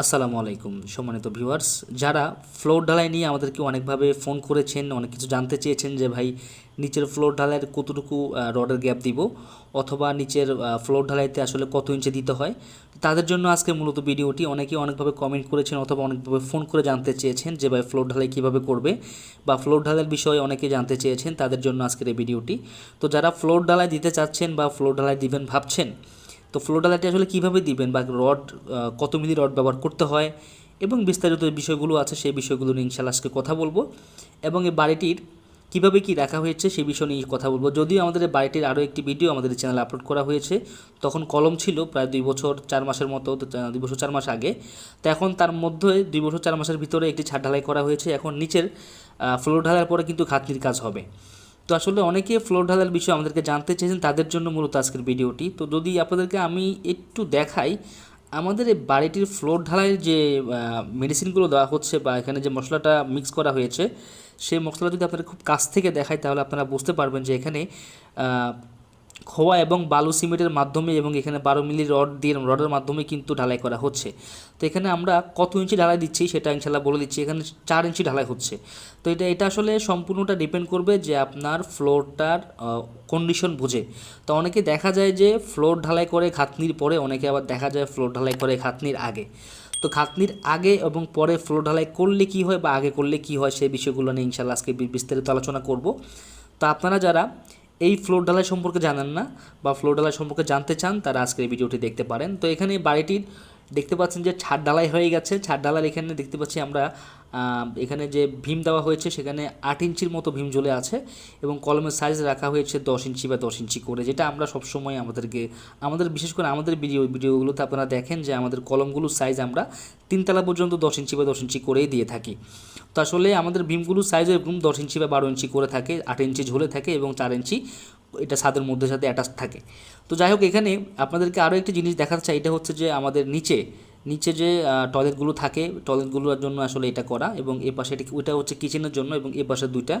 আসসালামু আলাইকুম সম্মানিত ভিউয়ার্স, যারা ফ্লোর ঢালাই নিয়ে আমাদেরকে অনেকভাবে ফোন করেছেন, অনেক কিছু জানতে চেয়েছেন যে ভাই নিচের ফ্লোর ঢালাইয়ের কতটুকু রডের গ্যাপ দিব অথবা নিচের ফ্লোর ঢালাইতে আসলে কত ইঞ্চি দিতে হয়, তাদের জন্য আজকে মূলত ভিডিওটি অনেকেই অনেকভাবে কমেন্ট করেছেন অথবা অনেকভাবে ফোন করে জানতে চেয়েছেন যে ভাই ফ্লোর ঢালাই কীভাবে করবে বা ফ্লোর ঢালাইয়ের বিষয়ে অনেকে জানতে চেয়েছেন, তাদের জন্য আজকের এই ভিডিওটি। তো যারা ফ্লোর ঢালাই দিতে চাচ্ছেন বা ফ্লোর ঢালাই দিবেন ভাবছেন তো ফ্লো ডালাটি আসলে কীভাবে দিবেন বা রড কত মিলি রড ব্যবহার করতে হয় এবং বিস্তারিত বিষয়গুলো আছে সেই বিষয়গুলো নিয়ে ইনশাল্লাহ আজকে কথা বলব। এবং এই বাড়িটির কীভাবে কী রাখা হয়েছে সেই বিষয় নিয়ে কথা বলব। যদিও আমাদের বাড়িটির আরও একটি ভিডিও আমাদের চ্যানেলে আপলোড করা হয়েছে, তখন কলম ছিল প্রায় দুই বছর, চার মাসের মতো দুই বছর, চার মাস আগে। তো এখন তার মধ্যে দুই বছর, চার মাসের ভিতরে একটি ছাদ ঢালাই করা হয়েছে। এখন নিচের ফ্লোর ঢালার পরে কিন্তু খাতনির কাজ হবে। তো আসলে অনেকে ফ্লোর ঢালার বিষয়ে আমাদেরকে জানতে চেয়েছেন, তাদের জন্য মূলত আজকের ভিডিওটি। তো যদি আপনাদেরকে আমি একটু দেখাই, আমাদের এই বাড়িটির ফ্লোর ঢালাইয়ের যে মেডিসিনগুলো দেওয়া হচ্ছে বা এখানে যে মশলাটা মিক্স করা হয়েছে, সেই মশলা যদি আপনারা খুব কাছ থেকে দেখায় তাহলে আপনারা বুঝতে পারবেন যে এখানে খোয়া এবং বালু সিমেন্টের মাধ্যমে এবং এখানে বারো মিলি রড দিয়ে রডের মাধ্যমে কিন্তু ঢালাই করা হচ্ছে। তো এখানে আমরা কত ইঞ্চি ঢালাই দিচ্ছি সেটা ইনশাল্লাহ বলে দিচ্ছি। এখানে চার ইঞ্চি ঢালাই হচ্ছে। তো এটা এটা আসলে সম্পূর্ণটা ডিপেন্ড করবে যে আপনার ফ্লোরটার কন্ডিশন বুঝে। তো অনেকে দেখা যায় যে ফ্লোর ঢালাই করে খাতনির পরে, অনেকে আবার দেখা যায় ফ্লোর ঢালাই করে খাতনির আগে। তো খাতনির আগে এবং পরে ফ্লোর ঢালাই করলে কি হয় বা আগে করলে কি হয় সেই বিষয়গুলো নিয়ে ইনশাল্লাহ আজকে বিস্তারিত আলোচনা করব। তো আপনারা যারা এই ফ্লোর ডালাই সম্পর্কে জানেন না বা ফ্লোর ডালাই সম্পর্কে জানতে চান, তারা আজকের ভিডিওটি দেখতে পারেন। তো এখানে বাড়িটির দেখতে পাচ্ছেন যে ছাদ ডালাই হয়ে গেছে। ছাদ ডালাই এখানে দেখতে পাচ্ছি আমরা এখানে যে ভীম দেওয়া হয়েছে, সেখানে আট ইঞ্চির মতো ভীম ঝুলে আছে এবং কলমের সাইজ রাখা হয়েছে দশ ইঞ্চি বা দশ ইঞ্চি করে, যেটা আমরা সবসময় আমাদেরকে, আমাদের, বিশেষ করে আমাদের ভিডিও ভিডিওগুলোতে আপনারা দেখেন যে আমাদের কলমগুলোর সাইজ আমরা তিনতলা পর্যন্ত দশ ইঞ্চি বা দশ ইঞ্চি করেই দিয়ে থাকি। তো আসলে আমাদের ভীমগুলোর সাইজ এরকম দশ ইঞ্চি বা বারো ইঞ্চি করে থাকে, আট ইঞ্চি ঝুলে থাকে এবং চার ইঞ্চি এটা ছাদের মধ্যে সাথে অ্যাটাচ থাকে। তো যাই হোক, এখানে আপনাদেরকে আরও একটি জিনিস দেখাতে চাই, এটা হচ্ছে যে আমাদের নিচে নিচে যে টয়লেটগুলো থাকে টয়লেটগুলোর জন্য আসলে এটা করা এবং এ পাশে ওইটা হচ্ছে কিচেনের জন্য এবং এ পাশে দুইটা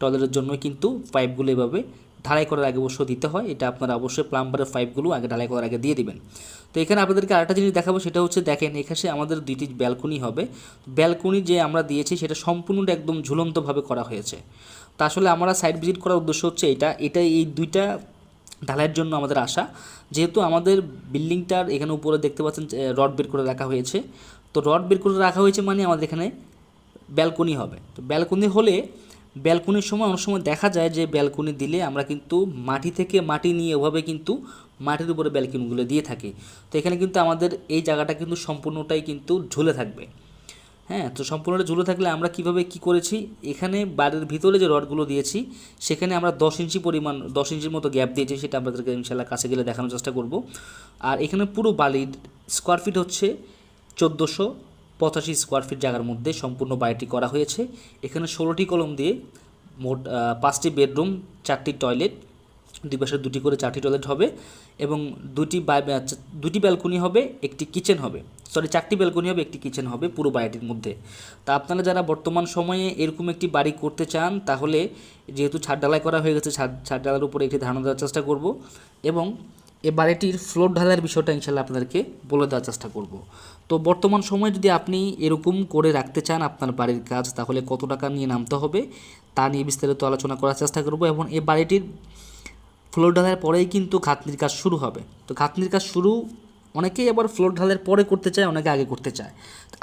টয়লেটের জন্য কিন্তু পাইপগুলো এভাবে ঢালাই করার আগে অবশ্য দিতে হয়। এটা আপনারা অবশ্যই প্লাম্বারের পাইপগুলো আগে ঢালাই করার আগে দিয়ে দিবেন। তো এখানে আপনাদেরকে আরেকটা জিনিস দেখাবো, সেটা হচ্ছে দেখেন, এখানে আমাদের দুইটি ব্যালকনি হবে। ব্যালকনি যে আমরা দিয়েছি, সেটা সম্পূর্ণটা একদম ঝুলন্তভাবে করা হয়েছে। তা আসলে আমরা সাইট ভিজিট করার উদ্দেশ্য হচ্ছে এটা। এটা এই দুইটা ঢালাইয়ের জন্য আমাদের আশা। যেহেতু আমাদের বিল্ডিংটার এখানে উপরে দেখতে পাচ্ছেন রড বের করে রাখা হয়েছে। তো রড বের করে রাখা হয়েছে মানে আমাদের এখানে ব্যালকনি হবে। তো ব্যালকনি হলে, ব্যালকনির সময় অনেক সময় দেখা যায় যে ব্যালকনি দিলে আমরা কিন্তু মাটি থেকে মাটি নিয়ে ওভাবে কিন্তু মাটির উপরে ব্যালকনিগুলো দিয়ে থাকি। তো এখানে কিন্তু আমাদের এই জায়গাটা কিন্তু সম্পূর্ণটাই কিন্তু ঝুলে থাকবে। হ্যাঁ তো সম্পূর্ণটা ঝুলে থাকলে আমরা কীভাবে কি করেছি? এখানে বাড়ির ভিতরে যে রডগুলো দিয়েছি সেখানে আমরা দশ ইঞ্চি পরিমাণ দশ ইঞ্চির মতো গ্যাপ দিয়েছি সেটা আপনাদেরকে ইনশাল্লাহ কাছে গেলে দেখানোর চেষ্টা করব। আর এখানে পুরো বালির স্কোয়ার ফিট হচ্ছে চোদ্দোশো পঁচাশি স্কোয়ার ফিট জায়গার মধ্যে সম্পূর্ণ বাড়িটি করা হয়েছে। এখানে ষোলোটি কলম দিয়ে মোট পাঁচটি বেডরুম চারটি টয়লেট দুই পাশে দুটি করে চারটি টয়লেট হবে এবং দুটি আচ্ছা, দুটি ব্যালকনি হবে একটি কিচেন হবে। সরি চারটি ব্যালকনি হবে, একটি কিচেন হবে, পুরো বাড়িটির মধ্যে। তা আপনারা যারা বর্তমান সময়ে এরকম একটি বাড়ি করতে চান, তাহলে যেহেতু ছাদ ঢালাই করা হয়ে গেছে, ছাদ ছাদ ঢালার উপরে একটি ধারণা দেওয়ার চেষ্টা করব এবং এ বাড়িটির ফ্লোর ঢালার বিষয়টা ইনশাল্লাহ আপনাদেরকে বলে দেওয়ার চেষ্টা করব। তো বর্তমান সময়ে যদি আপনি এরকম করে রাখতে চান আপনার বাড়ির কাজ, তাহলে কত টাকা নিয়ে নামতে হবে, তা নিয়ে বিস্তারিত আলোচনা করার চেষ্টা করব এবং এ বাড়িটির ফ্লোর ঢালার পরেই কিন্তু খাতনির কাজ শুরু হবে। তো খাতনির কাজ শুরু অনেকেই আবার ফ্লোর ঢালের পরে করতে চায়, অনেকে আগে করতে চায়।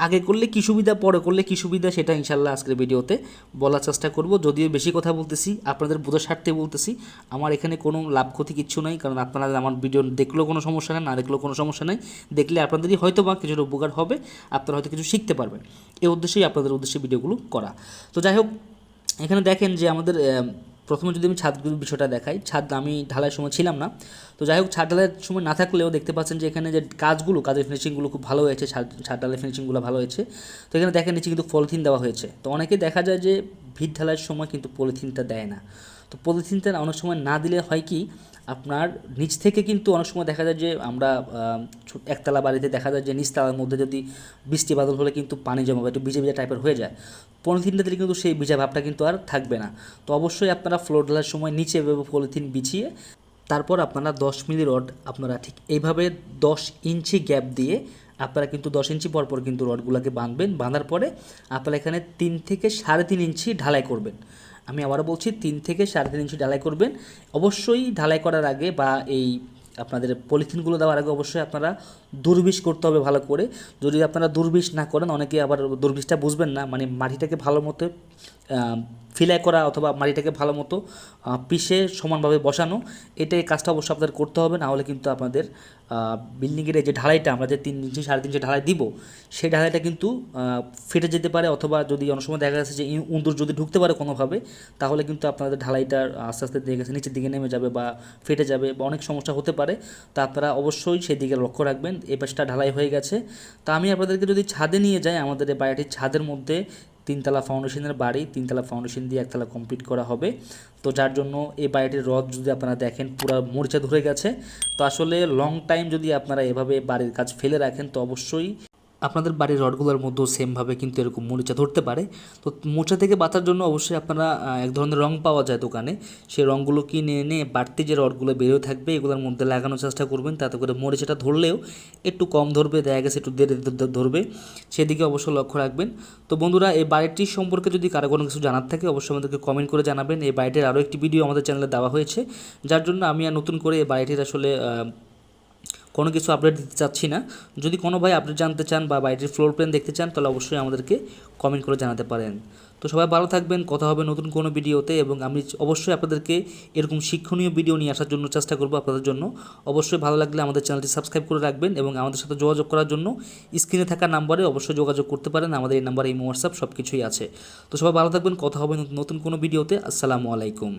আগে করলে কী সুবিধা, পরে করলে কী সুবিধা সেটা ইনশাল্লাহ আজকের ভিডিওতে বলার চেষ্টা করব। যদিও বেশি কথা বলতেছি, আপনাদের বোঝার স্বার্থে বলতেছি, আমার এখানে কোনো লাভ ক্ষতি কিচ্ছু নাই, কারণ আপনারা আমার ভিডিও দেখলেও কোনো সমস্যা নেই, না দেখলেও কোনো সমস্যা নেই। দেখলে আপনাদেরই হয়তো বা কিছুটা উপকার হবে, আপনারা হয়তো কিছু শিখতে পারবেন। এই উদ্দেশ্যেই আপনাদের উদ্দেশ্যে ভিডিওগুলো করা। তো যাই হোক, এখানে দেখেন যে আমাদের প্রথমে যদি আমি ছাদগুলোর বিষয়টা দেখাই, ছাদ আমি ঢালাইয়ের সময় ছিলাম না। তো যাই হোক, ছাদ ঢালাইয়ের সময় না থাকলেও দেখতে পাচ্ছেন যে এখানে যে কাজগুলো, কাজের ফিনিশিংগুলো খুব ভালো হয়েছে, ছাদ ছাদ ঢালাই ফিনিশিংগুলো ভালো হয়েছে। তো এখানে দেখেন নিচে কিন্তু পলিথিন দেওয়া হয়েছে। তো অনেকে দেখা যায় যে ভিট ঢালাইয়ের সময় কিন্তু পলিথিনটা দেয় না। তো পলিথিনটা অনেক সময় না দিলে হয় কি আপনার নিচ থেকে কিন্তু অনেক সময় দেখা যায় যে আমরা একতলা বাড়িতে দেখা যায় যে নিচতলার মধ্যে যদি বৃষ্টি বাদল হলে কিন্তু পানি জমা একটু ভিজে ভিজে টাইপের হয়ে যায়। পলিথিনটা দিলে কিন্তু সেই ভিজা ভাবটা কিন্তু আর থাকবে না। তো অবশ্যই আপনারা ফ্লোর ঢালার সময় নিচে পলিথিন বিছিয়ে তারপর আপনারা দশ মিলি রড আপনারা ঠিক এইভাবে দশ ইঞ্চি গ্যাপ দিয়ে আপনারা কিন্তু দশ ইঞ্চি পর পর কিন্তু রডগুলোকে বাঁধবেন। বাঁধার পরে আপনারা এখানে তিন থেকে সাড়ে তিন ইঞ্চি ঢালাই করবেন। আমি আবারও বলছি, তিন থেকে সাড়ে তিন ইঞ্চি ঢালাই করবেন। অবশ্যই ঢালাই করার আগে বা এই আপনাদের পলিথিনগুলো দেওয়ার আগে অবশ্যই আপনারা দুর্বিষ করতে হবে ভালো করে। যদি আপনারা দুর্বিষ না করেন, অনেকে আবার দুর্বিষটা বুঝবেন না মানে মাটিটাকে ভালো মতো ফিলাই করা অথবা মাটিটাকে ভালো মতো পিষে সমানভাবে বসানো, এটাই কাজটা অবশ্যই আপনাদের করতে হবে, না হলে কিন্তু আপনাদের বিল্ডিংয়ের যে ঢালাইটা, আমরা যে তিন ইঞ্চি, সাড়ে তিনশো ঢালাই দিব, সেই ঢালাইটা কিন্তু ফেটে যেতে পারে অথবা যদি অনেক সময় দেখা যাচ্ছে যে ইঁদুর যদি ঢুকতে পারে কোনোভাবে, তাহলে কিন্তু আপনাদের ঢালাইটা আস্তে আস্তে দেখে গেছে নিচের দিকে নেমে যাবে বা ফেটে যাবে বা অনেক সমস্যা হতে পারে, তা আপনারা অবশ্যই সেই দিকে লক্ষ্য রাখবেন, এই পাশটা ঢালাই হয়ে গেছে। তা আমি আপনাদেরকে যদি ছাদে নিয়ে যাই, আমাদের এই বাড়িটির ছাদের মধ্যে তিনতলা ফাউন্ডেশনের বাড়ি, তিনতলা ফাউন্ডেশন দিয়ে একতলা কমপ্লিট করা হবে। তো যার জন্য এই বাড়িটির রথ যদি আপনারা দেখেন, পুরো মরিচা ধরে গেছে। তো আসলে লং টাইম যদি আপনারা এভাবে বাড়ির কাজ ফেলে রাখেন, তো অবশ্যই আপনাদের বাড়ির রডগুলোর মধ্যেও সেমভাবে কিন্তু এরকম মরিচা ধরতে পারে। তো মোচা থেকে বাঁচার জন্য অবশ্যই আপনারা এক ধরনের রং পাওয়া যায় দোকানে। সেই রঙগুলো কিনে এনে বাড়তি যে রডগুলো বেরোয় থাকবে, এগুলোর মধ্যে লাগানোর চেষ্টা করবেন। তাতে করে মরিচাটা ধরলেও একটু কম ধরবে, দেখা গেছে একটু দেরি ধরবে। সেদিকে অবশ্যই লক্ষ্য রাখবেন। তো বন্ধুরা, এই বাড়িটির সম্পর্কে যদি কারও কোনো কিছু জানার থাকে, অবশ্যই আমাদেরকে কমেন্ট করে জানাবেন। এই বাড়িটির আরও একটি ভিডিও আমাদের চ্যানেলে দেওয়া হয়েছে। যার জন্য আমি আর নতুন করে এই বাড়িটির আসলে কোনো কিছু আপডেট দিতে চাচ্ছি না। যদি কোনো ভাই আপডেট জানতে চান বা বাড়িটির ফ্লোর প্ল্যান দেখতে চান, তাহলে অবশ্যই আমাদেরকে কমেন্ট করে জানাতে পারেন। তো সবাই ভালো থাকবেন, কথা হবে নতুন কোনো ভিডিওতে এবং আমি অবশ্যই আপনাদেরকে এরকম শিক্ষণীয় ভিডিও নিয়ে আসার জন্য চেষ্টা করব আপনাদের জন্য। অবশ্যই ভালো লাগলে আমাদের চ্যানেলটি সাবস্ক্রাইব করে রাখবেন এবং আমাদের সাথে যোগাযোগ করার জন্য স্ক্রিনে থাকা নাম্বারে অবশ্যই যোগাযোগ করতে পারেন। আমাদের এই নাম্বারে এই হোয়াটসঅ্যাপ সব কিছুই আছে। তো সবাই ভালো থাকবেন, কথা হবে নতুন কোনো ভিডিওতে আসসালামু আলাইকুম।